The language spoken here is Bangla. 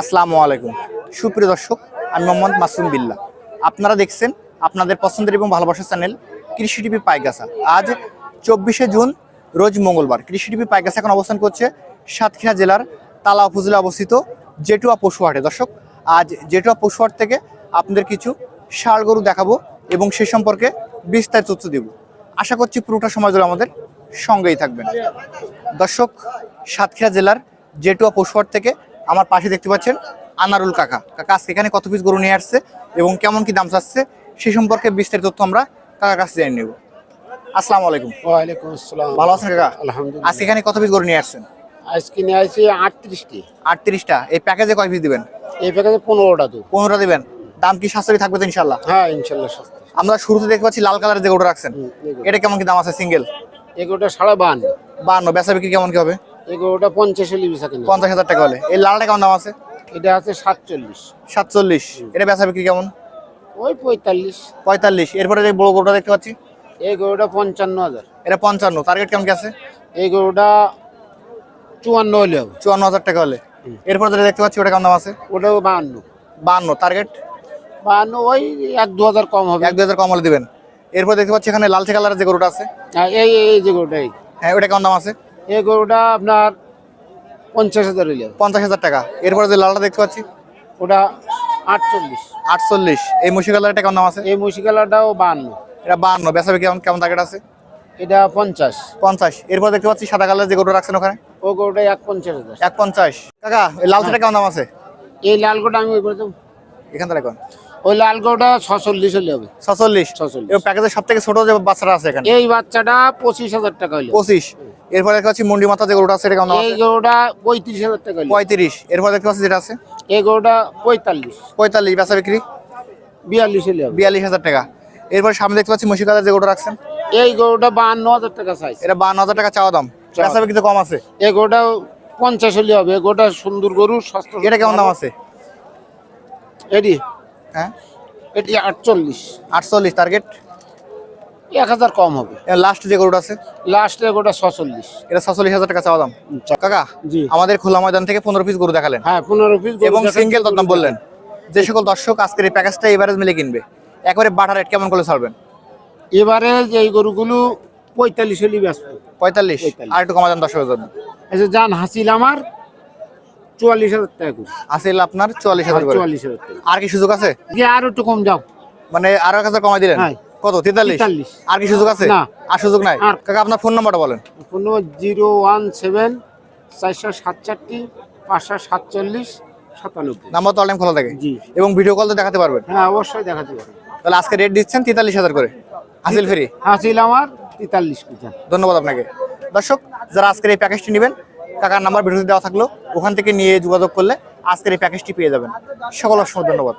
আসসালামু আলাইকুম। সুপ্রিয় দর্শক, আমি মোহাম্মদ মাসুম বিল্লাহ। আপনারা দেখছেন আপনাদের পছন্দের এবং ভালোবাসার চ্যানেল কৃষি টিভি পাইগাছা। আজ চব্বিশে জুন, রোজ মঙ্গলবার। কৃষি টিভি পাইগাছা এখন অবস্থান করছে সাতক্ষীরা জেলার তালা উপজেলা অবস্থিত জেটুয়া পশুহাটে। দর্শক, আজ জেটুয়া পশুহাট থেকে আপনাদের কিছু ষাড় গরু দেখাবো এবং সে সম্পর্কে বিস্তারিত তথ্য দেব। আশা করছি পুরোটা সময় ধরে আমাদের সঙ্গেই থাকবেন। দর্শক, সাতক্ষীরা জেলার জেটুয়া পশুহাট থেকে আমার পাশে দেখতে পাচ্ছেন আনারুল কাকা। কাকা আজকে এখানে কত পিস গরু নিয়ে আসছে এবং কেমন কি দাম চাচ্ছে সে সম্পর্কে বিস্তারিত তথ্য আমরা কাকার কাছে জেনে নেব। আসসালামু আলাইকুম। ওয়ালাইকুম আসসালাম। ভালো আছেন কাকা? আলহামদুলিল্লাহ। আজকে এখানে কত পিস গরু নিয়ে আসছেন? আজকে নিয়ে আসছি আটত্রিশটি। আটত্রিশটা। এই প্যাকেজে কয় পিস দিবেন? এই প্যাকেজে পনেরোটা তো পনেরোটা দিবেন। দাম কি সাশ্রয়ী থাকবে তো ইনশাল্লাহ হ্যাঁ ইনশাল্লাহ সস্তা আমরা শুরুতে দেখতে পাচ্ছি লাল কালারের যে গরুটা রাখছেন। এটা কেমন কি দাম আছে সিঙ্গেল? এগুলোটা সাড়ে বান বান্ন বেচা বিক্রি কেমন কি হবে? এগুলোটা পঞ্চাশ হলে বিশা কেনা পঞ্চাশ হাজার টাকা হলে। এই লালটা কেমন দাম আছে? এটা আছে সাতচল্লিশ। সাতচল্লিশ। এটা বেচা বিক্রি কেমন? ওই পঁয়তাল্লিশ। পঁয়তাল্লিশ। এরপরে যে বড় গরুটা দেখতে পাচ্ছি? এই গরুটা পঞ্চান্ন হাজার। এটা পঞ্চান্ন। টার্গেট কেমন কি আছে? এই গরুটা চুয়ান্ন হলে হবে। চুয়ান্ন হাজার টাকা হলে। এরপর যেটা দেখতে পাচ্ছি ওটা কেমন দাম আছে? ওটাও বাহান্ন। বান্ন টার্গেট বাহান্ন ওই এক দু হাজার কম হবে। এক দুই হাজার কম হলে দিবেন। এরপর দেখতে পাচ্ছি এখানে লালচে কালারের যে গরুটা আছে। হ্যাঁ, এই এই যে গরুটা এই হ্যাঁ ওটা কেমন দাম আছে? এই গরুটা আপনার পঞ্চাশ হাজার হবে পঞ্চাশ হাজার টাকা। এরপরে যে লালটা দেখতে পাচ্ছি? ওটা আটচল্লিশ। আটচল্লিশ। এই মুশি কালারটা কেমন দাম আছে? এই মুশিকালাটাও বাহান্ন এটা বান্ন। বেচা বিক্রি কেমন কেমন টার্গেট আছে? এটা পঞ্চাশ। পঞ্চাশ। এরপর দেখতে পাচ্ছি সাদা কালারের যে গরুটা রাখছেন ওখানে? ও গরুটা এক পঞ্চাশ হাজার। এক পঞ্চাশ। কাকা এই লালচাটা কেমন দাম আছে? এই লাল গরুটা আমি ওই করে দেবো। এখান থেকে ওই লাল গরুটা ছচল্লিশ হলে হবে। ছচল্লিশ। ছচল্লিশ। প্যাকেজের সব থেকে ছোট যে বাচ্চাটা আছে এখানে? এই বাচ্চাটা পঁচিশ হাজার টাকা হলে পঁচিশ। এরপর দেখতে পাচ্ছি মন্ডি মাথা যে গরুটা আছে এটা কেমন এই গরুটা পঁয়ত্রিশ হাজার টাকা পঁয়ত্রিশ। এরপর দেখতে পাচ্ছি যেটা আছে? এই গরুটা পঁয়তাল্লিশ। পঁয়তাল্লিশ। বেচা বিক্রি? বিয়াল্লিশ হলে বিয়াল্লিশ হাজার টাকা। এরপর সামনে দেখতে পাচ্ছি মুশি কালার যে গরুটা রাখছেন। এই গরুটা বাহান্ন হাজার টাকা সাইজ এটা বান্ন হাজার টাকা চাওয়া দাম। বেচা বিক্রি কম আছে। এই গরুটা পঞ্চাশ হলে হবে। এই গরুটা সুন্দর গরু সস্তা এটা কেমন দাম আছে? এটি হ্যাঁ? এটি আটচল্লিশ। আটচল্লিশ টার্গেট এক হাজার কম হবে। লাস্ট যে গরুটা আছে? লাস্টে গরুটা ছচল্লিশ। এটা ছচল্লিশ হাজার টাকা চাওয়া দাম। কাকা জি। আমাদের খোলা ময়দান থেকে পনেরো পিস গরু দেখালেন। হ্যাঁ পনেরো পিস এবং সিঙ্গেল দাম বললেন। যে সকল দর্শক আজকের এই প্যাকেজটা এভারেজ মিলে কিনবে। একবারে বাটার রেট কেমন করে ছাড়বেন? এবারে যে এই গরুগুলো পঁয়তাল্লিশ হলে ব্যস্ত পঁয়তাল্লিশ। আর একটু কমা দেন দর্শকের জন্য। এই যে যান হাসিল আমার চুয়াল্লিশ হাজার টাকা করে। আসিল আপনার চুয়াল্লিশ হাজার করে। চুয়াল্লিশ হাজার টাকা। আর কি সুযোগ আছে? যে আর একটু কম যাও। মানে আরও এক হাজার কমাই দিলেন? হ্যাঁ। কত? তেতাল্লিশ? 43 আর কি সুযোগ আছে? আর সুযোগ নাই? কাকা আপনার ফোন নাম্বারটা বলেন। Phone number zero one seven চারশো সাতষট্টি পাঁচশো সাতচল্লিশ সাতানব্বই। নাম্বার তো অনলাইন খোলা থাকে। এবং ভিডিও কল তো দেখাতে পারবেন। হ্যাঁ অবশ্যই দেখাতে পারেন তাহলে আজকে রেট দিচ্ছেন তেতাল্লিশ হাজার করে। হাসিল ফ্রি। হাসিল আমার তেতাল্লিশ ধন্যবাদ আপনাকে। দর্শক যারা আজকের এই প্যাকেজটি নেবেন কাকার নাম্বার ভিডিওতে দেওয়া থাকল, ওখান থেকে নিয়ে যোগাযোগ করলে আজকের এই প্যাকেজটি পেয়ে যাবেন। সকল অসংখ্য ধন্যবাদ।